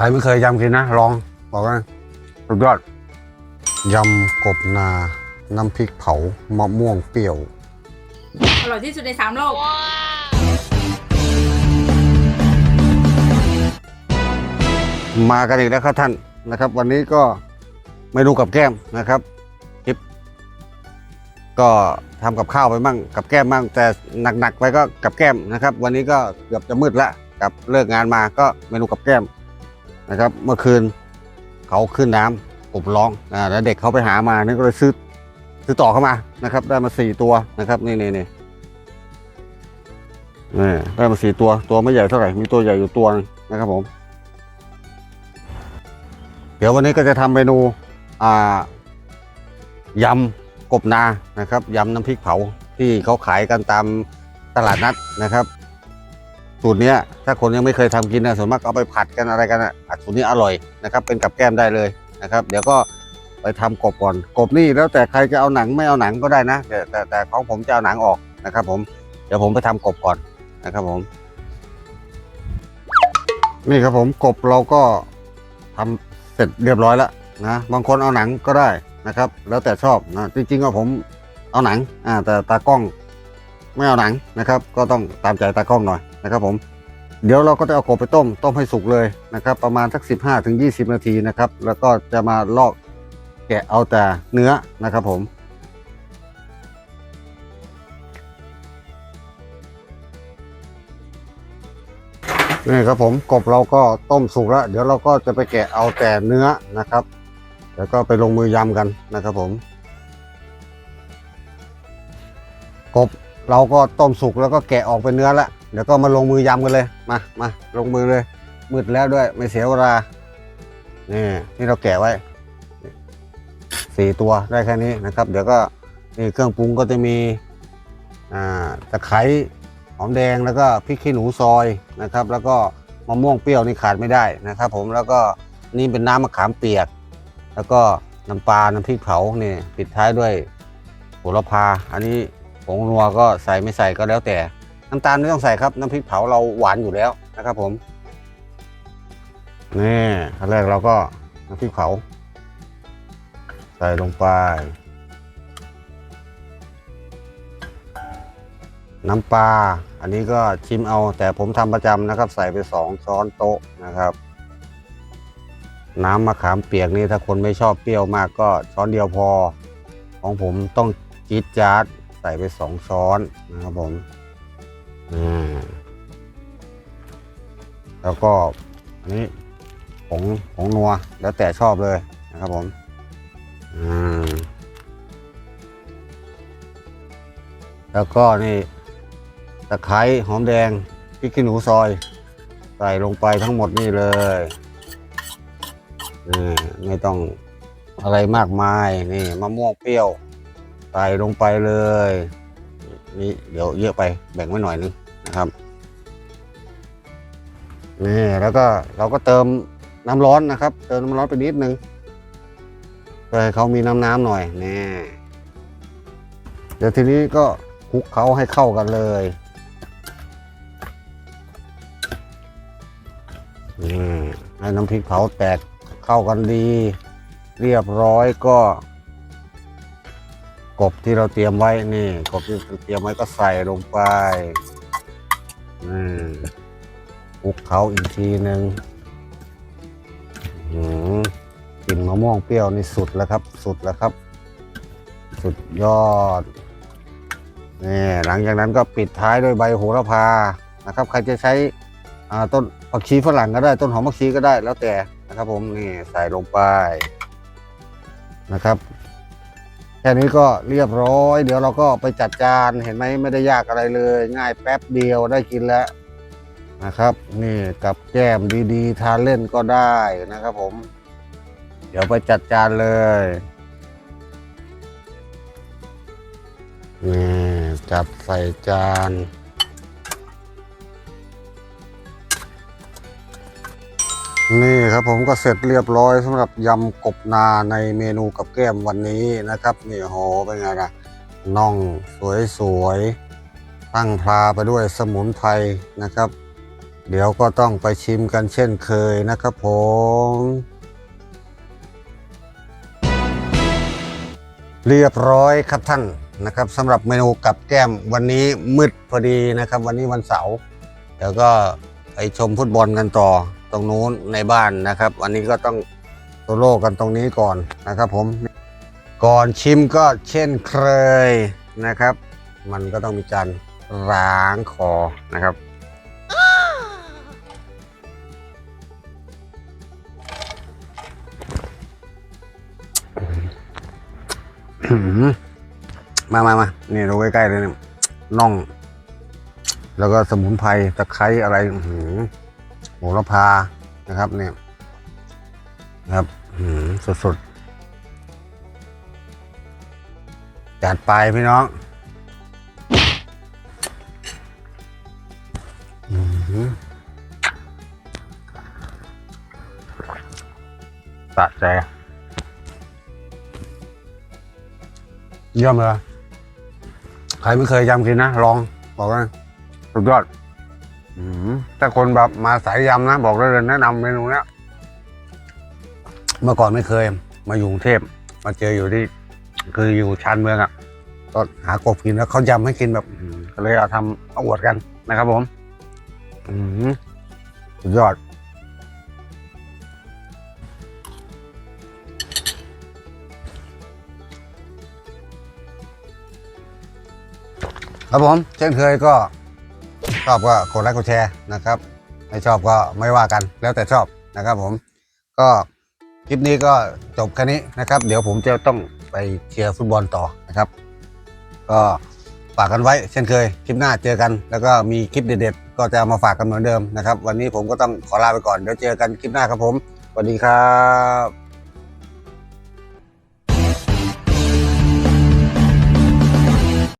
ใครไม่เคยยำกินนะ ลอง บอกว่าสุดยอดยำกบนา น้ำพริกเผามะม่วงเปรี้ยว อร่อยที่สุดในสามโลก มากันอีกแล้วครับท่านนะครับ วันนี้ก็เมนูกับแก้มนะครับคลิปก็ทำกับข้าวไปมั่งกับแก้มมั่งแต่หนักๆไปก็กับแก้มนะครับ วันนี้ก็เกือบจะมืดแล้วกับเลิกงานมาก็เมนูกับแก้ม นะครับ เมื่อคืนเขาขึ้นน้ำกบร้องอ่าแล้วเด็กเขาไปหามานี่ก็เลยซื้อซื้อต่อเข้ามานะครับ ได้มาสี่ตัวนะครับนี่นี่นี่นี่ได้มาสี่ตัวตัวไม่ใหญ่เท่าไหร่มีตัวใหญ่อยู่ตัวนึงนะครับผม เดี๋ยววันนี้ก็จะทำเมนูอ่ายำกบนานะครับยำน้ำพริกเผาที่เขาขายกันตามตลาดนัดนะครับ สูตรเนี้ยถ้าคนยังไม่เคยทำกินนะส่วนมากเอาไปผัดกันอะไรกันอะสูตรนี้อร่อยนะครับ เป็นกับแก้มได้เลยนะครับ เดี๋ยวก็ไปทำกบก่อนกบนี่แล้วแต่ใครจะเอาหนังไม่เอาหนังก็ได้นะแต่แต่แต่ของผมจะเอาหนังออกนะครับ ผมเดี๋ยวผมไปทำกบก่อนนะครับผม นี่ครับผมกบเราก็ทำเสร็จเรียบร้อยแล้วนะบางคนเอาหนังก็ได้นะครับ แล้วแต่ชอบนะจริงๆก็ผมเอาหนังอ่าแต่ตากล้องไม่เอาหนังนะครับ ก็ต้องตามใจตากล้องหน่อย นะครับผมเดี๋ยวเราก็จะเอากบไปต้มต้มให้สุกเลยนะครับ ประมาณสัก 15ถึง20นาทีนะครับ แล้วก็จะมาลอกแกะเอาแต่เนื้อนะครับผมนี่ครับผมกบเราก็ต้มสุกแล้ว เดี๋ยวเราก็จะไปแกะเอาแต่เนื้อนะครับ แล้วก็ไปลงมือยำกันนะครับผม กบเราก็ต้มสุกแล้วก็แกะออกเป็นเนื้อแล้ว เดี๋ยวก็มาลงมือยำกันเลย มามาลงมือเลย มืดแล้วด้วยไม่เสียเวลานี่ที่เราแกะไว้สี่ตัวได้แค่นี้นะครับ เดี๋ยวก็นี่เครื่องปรุงก็จะมีอ่าตะไคร้หอมแดงแล้วก็พริกขี้หนูซอยนะครับ แล้วก็มะม่วงเปรี้ยวนี่ขาดไม่ได้นะครับ ผมแล้วก็นี่เป็นน้ำมะขามเปียก แล้วก็น้ำปลาน้ำพริกเผานี่ปิดท้ายด้วยโหระพา อันนี้ผงนัวก็ใส่ไม่ใส่ก็แล้วแต่ น้ำตาลไม่ต้องใส่ครับ น้ำพริกเผาเราหวานอยู่แล้วนะครับผมนี่ขั้นแรกเราก็น้ำพริกเผา ใส่ลงไป น้ำปลาอันนี้ก็ชิมเอาแต่ผมทำประจำนะครับ ใส่ไปสองช้อนโต๊ะนะครับ น้ำมะขามเปียกนี่ถ้าคนไม่ชอบเปรี้ยวมากก็ช้อนเดียวพอ ของผมต้องจี๊ดจ๊าดใส่ไปสองช้อนนะครับผม แล้วก็อันนี้ผงผงนัวแล้วแต่ชอบเลยนะครับผมแล้วก็นี่ตะไคร้หอมแดงพริกขี้หนูซอย ใส่ลงไปทั้งหมดนี่เลยนี่ไม่ต้องอะไรมากมายนี่มะม่วงเปรี้ยว ใส่ลงไปเลย นี่เดี๋ยวเยอะไปแบ่งไว้หน่อยนึงนะครับนี่แล้วก็เราก็เติมน้ำร้อนนะครับ เติมน้ำร้อนไปนิดนึงเพื่อให้เขามีน้ำน้ำหน่อยนี่เดี๋ยวทีนี้ก็คลุกเขาให้เข้ากันเลยอืมให้น้ำพริกเผาแตกเข้ากันดี เรียบร้อยก็ กบที่เราเตรียมไว้นี่กบที่เราเตรียมไว้ก็ใส่ลงไปอืมคลุกเขาอีกทีหนึ่งอืมกลิ่นมะม่วงเปรี้ยวนี่สุดแล้วครับ สุดแล้วครับ สุดยอดนี่หลังจากนั้นก็ปิดท้ายด้วยใบโหระพานะครับ ใครจะใช้ต้นผักชีฝรั่งก็ได้ ต้นหอมผักชีก็ได้แล้วแต่นะครับ ผมนี่ใส่ลงไปนะครับ แค่นี้ก็เรียบร้อย เดี๋ยวเราก็ไปจัดจานเห็นไหมไม่ได้ยากอะไรเลย ง่ายแป๊บเดียวได้กินแล้วนะครับ นี่กับแก้มดีๆ ทานเล่นก็ได้นะครับผม เดี๋ยวไปจัดจานเลยนี่จัดใส่จาน นี่ครับผมก็เสร็จเรียบร้อยสำหรับยำกบนาในเมนูกับแก้มวันนี้นะครับนี่โหเป็นไงล่ะน่องสวยๆตั้งพลาไปด้วยสมุนไพรนะครับ เดี๋ยวก็ต้องไปชิมกันเช่นเคยนะครับผมเรียบร้อยครับท่านนะครับสำหรับเมนูกับแก้มวันนี้มืดพอดีนะครับ วันนี้วันเสาร์เดี๋ยวก็ไปชมฟุตบอลกันต่อ ตรงนู้นในบ้านนะครับวันนี้ก็ต้องโซโล่กันตรงนี้ก่อนนะครับผมก่อนชิมก็เช่นเคยนะครับ มันก็ต้องมีการล้างคอนะครับมามามานี่ดูใกล้ๆเลยเนี่ยน่อง แล้วก็สมุนไพรตะไคร้อะไร อื โหระพานะครับเนี่ยนะครับอื้อหือสดๆจัดไปพี่น้องสะใจเยี่ยมเลย ใครไม่เคยยำกินนะ ลอง บอกว่าสุดยอด ถ้าคนแบบมาสายยำนะ บอกได้เลยแนะนำเมนูเนี้ยเมื่อก่อนไม่เคย มาอยู่กรุงเทพมาเจออยู่ที่ คืออยู่ชานเมืองอะก็หากบกินแล้วเขายำให้กินแบบก็เลยเอาทำเอาอวดกันนะครับผมอืมสุดยอดครับผมเช่นเคยก็ ชอบก็กดไลค์กดแชร์นะครับ ไม่ชอบก็ไม่ว่ากันแล้วแต่ชอบนะครับผมก็คลิปนี้ก็จบแค่นี้นะครับ เดี๋ยวผมจะต้องไปเชียร์ฟุตบอลต่อนะครับ ก็ฝากกันไว้เช่นเคย คลิปหน้าเจอกัน แล้วก็มีคลิปเด็ดๆ ก็จะมาฝากกันเหมือนเดิมนะครับ วันนี้ผมก็ต้องขอลาไปก่อน เดี๋ยวเจอกันคลิปหน้าครับผม สวัสดีครับ